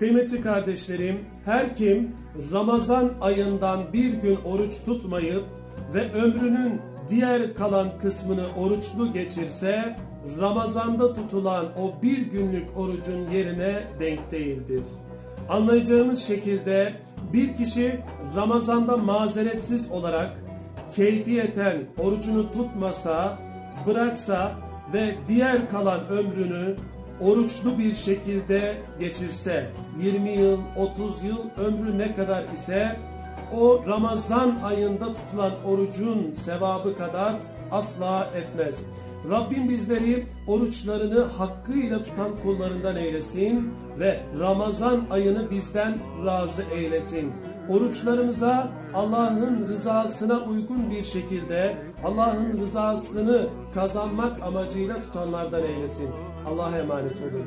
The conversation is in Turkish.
Kıymetli kardeşlerim, her kim Ramazan ayından bir gün oruç tutmayıp ve ömrünün diğer kalan kısmını oruçlu geçirse, Ramazanda tutulan o bir günlük orucun yerine denk değildir. Anlayacağımız şekilde bir kişi Ramazanda mazeretsiz olarak keyfiyeten orucunu tutmasa, bıraksa ve diğer kalan ömrünü oruçlu bir şekilde geçirse 20 yıl, 30 yıl ömrü ne kadar ise o Ramazan ayında tutulan orucun sevabı kadar asla etmez. Rabbim bizleri oruçlarını hakkıyla tutan kullarından eylesin ve Ramazan ayını bizden razı eylesin. Oruçlarımıza Allah'ın rızasına uygun bir şekilde Allah'ın rızasını kazanmak amacıyla tutanlardan eylesin. Allah'a emanet olun.